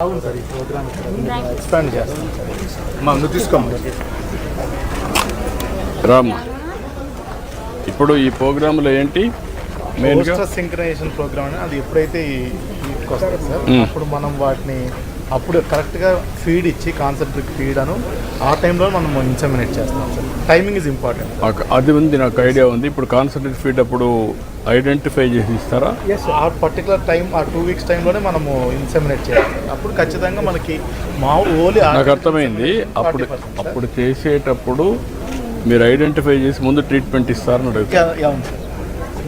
అవును సార్ ఈ programme expand చేస్తాం. సార్ అమ్మా నువ్వు తీసుకోమ్మా. రామ్ ఇప్పుడు ఈ ప్రోగ్రాంలో ఏంటి? మెయిన్గా సింక్రనైజేషన్ ప్రోగ్రామ్ అని అది ఎప్పుడైతే ఈ- సార్ మ్మ్. అప్పుడు మనం వాటిని అప్పుడు కరెక్ట్గా ఫీడ్ ఇచ్చి కాన్సెప్ట్ ఫీడ్ అను ఆ టైంలో మనం ఇన్సెమినేట్ చేస్తాం సార్. టైమింగ్ ఇస్ ఇంపార్టెంట్ అది ఉంది నాకు ఐడియా ఉంది. ఇప్పుడు కాన్సన్ట్రేట్ ఫీడ్ అప్పుడు ఐడెంటిఫై చేసి ఇస్తారా? ఎస్ ఆ పర్టికులర్ టైం ఆ టూ వీక్స్ టైంలోనే మనము ఇన్సెమినేట్ చేయాలి అప్పుడు ఖచ్చితంగా మనకి మా ఓన్లీ నాకు అర్థమైంది. అప్పుడు 40% అప్పుడు చేసేటప్పుడు మీరు ఐడెంటిఫై చేసి ముందు ట్రీట్మెంట్ ఇస్తారని సార్.